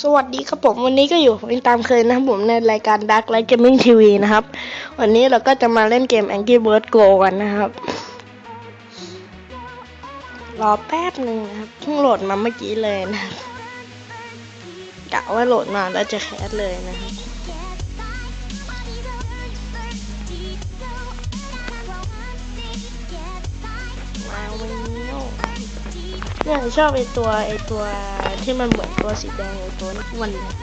สวัสดีครับผมวันนี้ก็อยู่ผมตามเคยนะครับผมในรายการ Dark Light Gaming TV นะครับ วันนี้เราก็จะมาเล่นเกม Angry Birds Go กันนะครับ รอแป๊บหนึ่งนะครับเพิ่งโหลดมาเมื่อกี้เลยนะกะว่าโหลดมาแล้วจะแคสเลยนะครับมาวันนี้เนี่ยชอบไอตัวไอตัว ที่มันเหมือนตัวสีแดงตัวนี้มันเนี่ย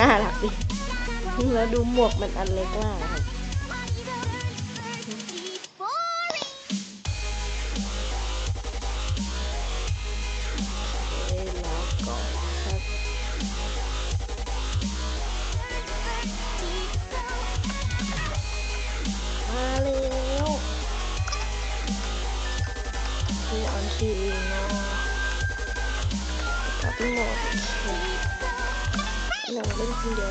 น่ารักดิแล้วดูหมวกมันอันเล็กมากครับ คนเดียว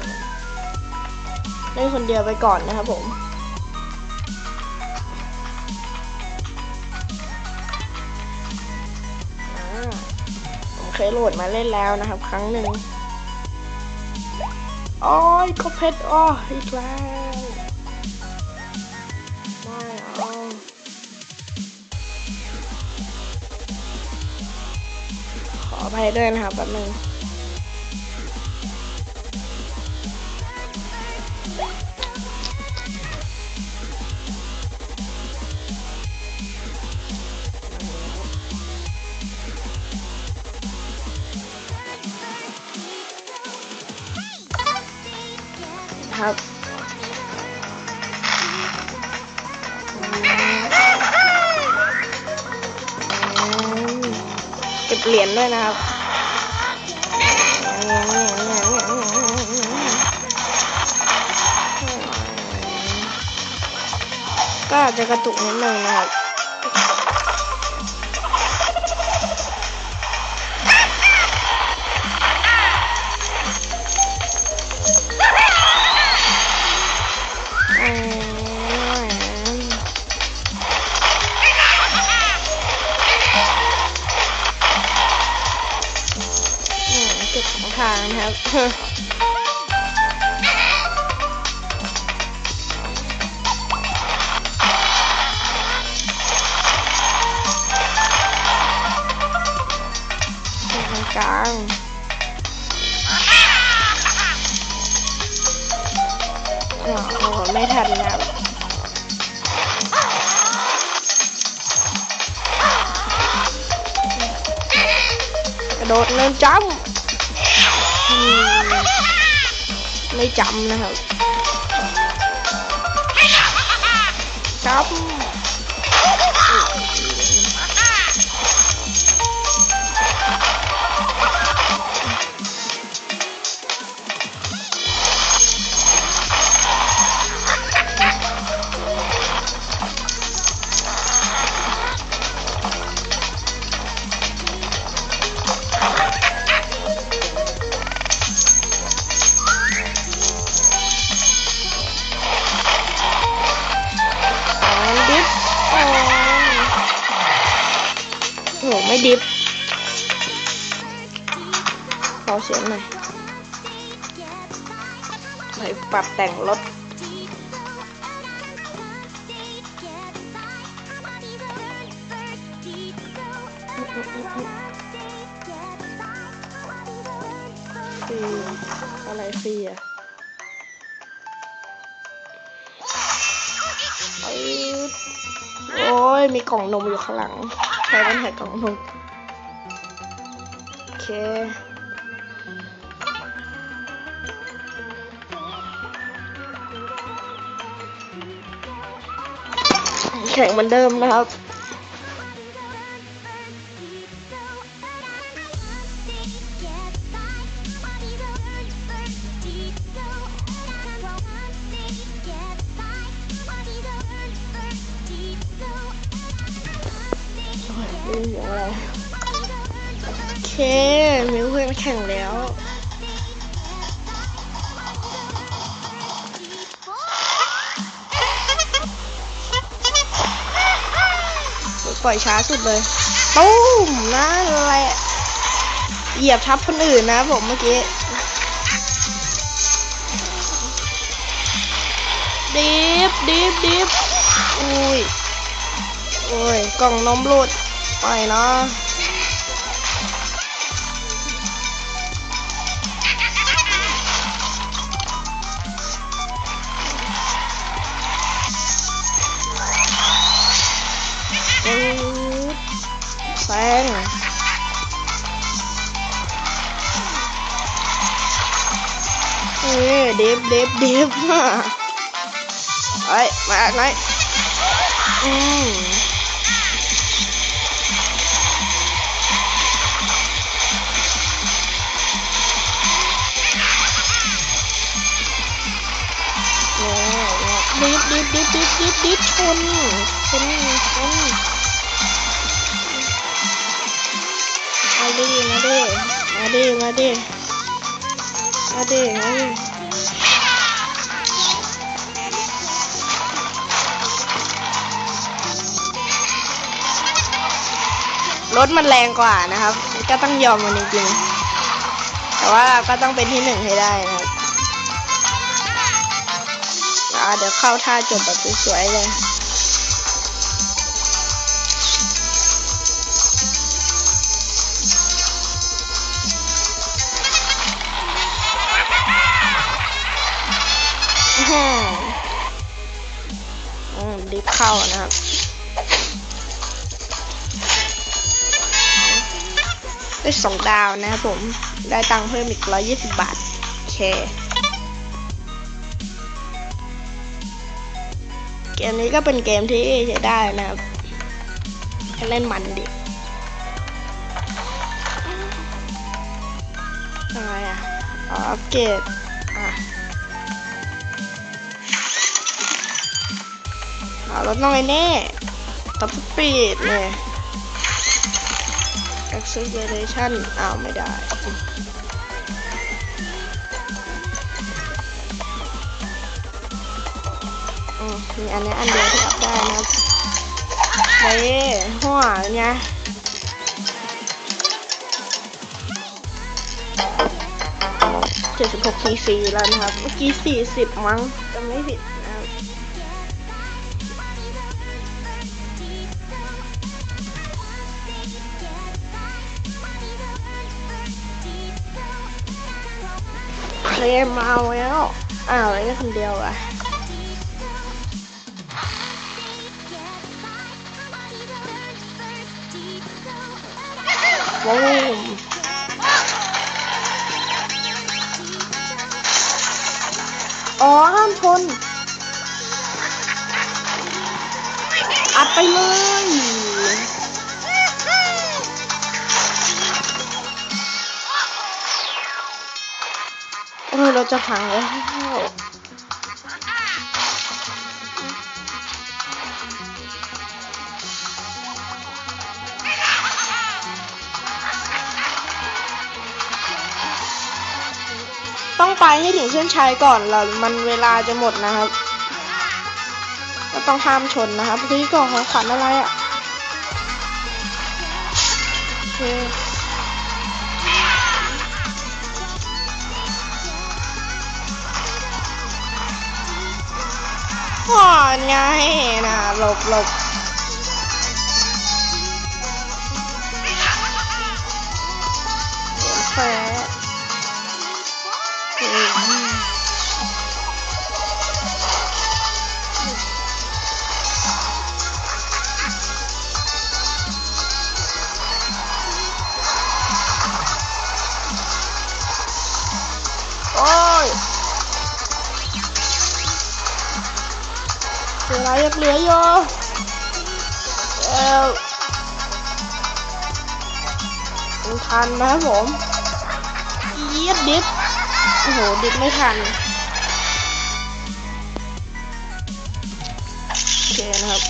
เล่นคนเดียวไปก่อนนะครับผมผมเคยโหลดมาเล่นแล้วนะครับ ครั้งหนึ่งโอ้ยก็เพชรอ้ออีกแล้วไม่เอาขออภัยด้วยนะครับแป๊บนึง ครับเก็บเหรียญด้วยนะครับก็จะกระตุกนิดนึงนะครับ ก็บของทางนะ ครับตร เสียงหน่อยไปปรับแต่งรถฟรีอะไรฟรีอะโอ้ย มีกล่องนมอยู่ข้างหลัง ใครเป็นถ่ายกล่องนม โอเค แข่งเหมือนเดิมนะครับ โอ้ยไม่รู้เสียงไรโอเคมีเพื่อนแข่งแล้ว ปล่อยช้าสุดเลยตุ้มนะอะไรเหยียบทับคนอื่นนะผมเมื่อกี้ดิฟดิฟดิฟอุ้ยโอ้ยกล่องนมหลุดไปเนาะ ดิฟดิฟดิฟมาไอ้มาไหนอืมดิฟดิฟดิฟดิฟดิฟดิฟชนชนชนมาดิมาดิมาดิมาดิมาดิ ถมันแรงกว่านะครับ ก็ต้องยอมมันจริงๆแต่ว่าก็ต้องเป็นที่หนึ่งให้ได้นะครับเดี๋ยวเข้าท่าจบแบบสวยๆเลยอื้อหืออืมดิฟเข้านะครับ สองดาวนะครับผมได้ตังค์เพิ่มอีกร้อยยี่สิบบาท โอเค เกมนี้ก็เป็นเกมที่ใช้ได้นะครับเล่นมันดิอะไรอะอ๋ออัปเกรดอะเอารถน้อยแน่ท็อปสปีดเนี่ย acceleration อ้าวไม่ได้อืมมีอันนี้อันเดียวที่อัพได้นะครับเฮ้ยหัวไงเจ็ดสิบหกทีซีแล้วนะครับ เมื่อกี้สี่สิบมั้งจำไม่ผิด นะครับเคลมมาแล้วอ้าวแล้วคนเดียวอะบูมอ๋อห้ามชนอัดไปเลย จะพังแล้วต้องไปให้ถึงเส้นชัยก่อนเรามันเวลาจะหมดนะครับก็ต้องห้ามชนนะครับเฮ้ยกล่องของขวัญอะไรอะ่ะ ก่อนไงนะหลบหลบแฟ ทันนะครับผมเยียดดิฟโอ้โห ดิฟไม่ทัน โอเคนะครับ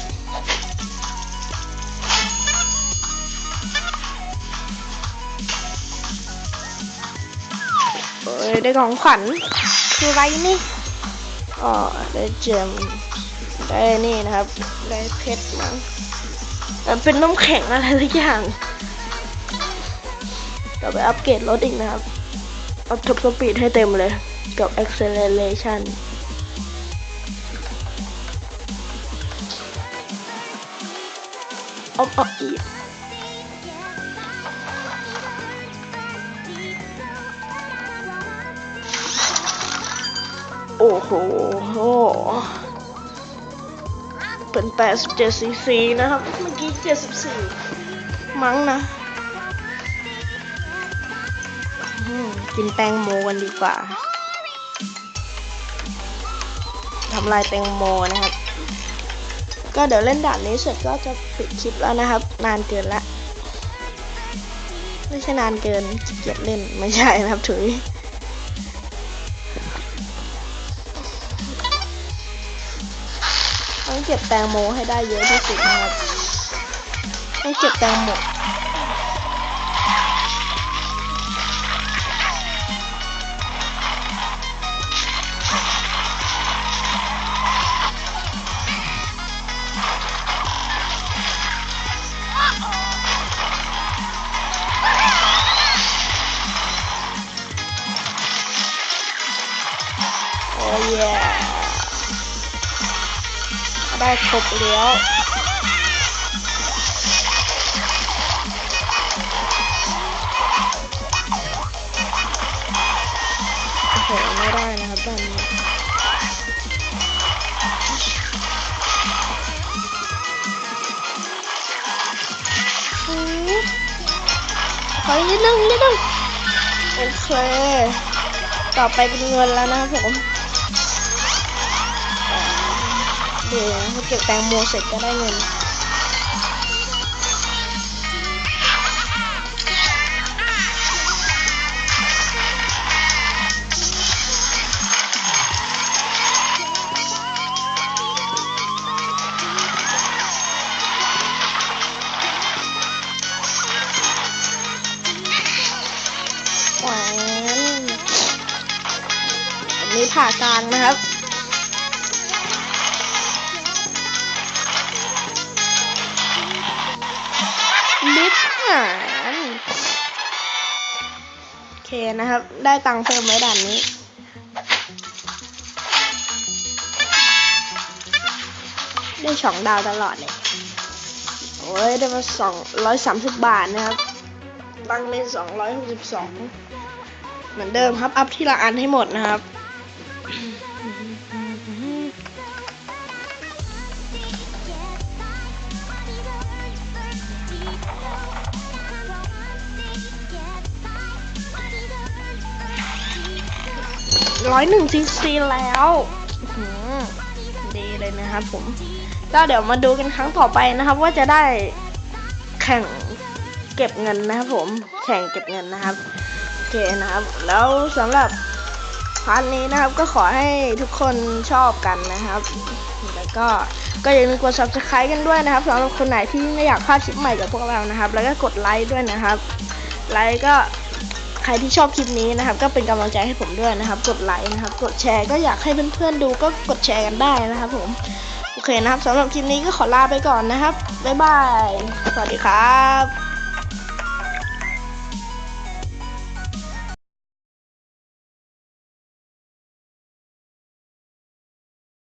เอ้ยได้ของขวัญคืออะไรนี่อ๋อได้เจมได้นี่นะครับ ได้เพชรมั้งเอ่อเป็นน้ำแข็งอะไรสักอย่าง เดี๋ยวไปอัปเกรดรถอีกนะครับเอาท็อปสปีดให้เต็มเลย กับ acceleration เอาเอาอีกโอ้โหโอ้เป็น 87 cc นะครับ เมื่อกี้ 74 มั้งนะ กินแตงโมกันดีกว่าทำลายแตงโมนะครับ ก็เดี๋ยวเล่นด่านนี้เสร็จก็จะปิดคลิปแล้วนะครับ นานเกินละ ไม่ใช่นานเกินเกียจเล่นไม่ใช่นะครับถุยต้องเก็บแตงโมให้ได้เยอะที่สุดนะครับต้องเก็บแตงโม ได้ครบแล้วโอ้โหไม่ได้นะครับด้านนี้อืมขออีกนิดนึงนิดนึงโอเค ต่อไปเป็นเงินแล้วนะครับผม เดี๋ยวเก็บแตงโมเสร็จก็ได้เงินวันนี้ผ่ากลางนะครับ นะครับ ได้ตังค์เพิ่มไว้ด่านนี้ ได้สองดาวตลอดเลยโอ้ยได้มาสองร้อยสามสิบบาทนะครับ ตังค์เป็นสองร้อยหกสิบสองเหมือนเดิมครับ อัพที่ละอันให้หมดนะครับ ร้อยหนึ่งซีซีแล้วดีเลยนะครับผมแล้วเดี๋ยวมาดูกันครั้งต่อไปนะครับ ว่าจะได้แข่งเก็บเงินนะครับผม แข่งเก็บเงินนะครับโอเคนะครับ แล้วสำหรับพาร์ทนี้นะครับก็ขอให้ทุกคนชอบกันนะครับ แล้วก็ก็อย่าลืมกด subscribe กันด้วยนะครับสำหรับคนไหนที่ไม่อยากพลาดคลิปใหม่จากพวกเรานะครับ แล้วก็กดไลค์ด้วยนะครับ ไลค์ก็ ใครที่ชอบคลิปนี้นะครับ ก็เป็นกำลังใจให้ผมด้วยนะครับ กดไลค์นะครับ กดแชร์ก็อยากให้เพื่อนๆดูก็กดแชร์กันได้นะครับผม โอเคนะครับสำหรับคลิปนี้ก็ขอลาไปก่อนนะครับบ๊ายบายสวัสดีครับ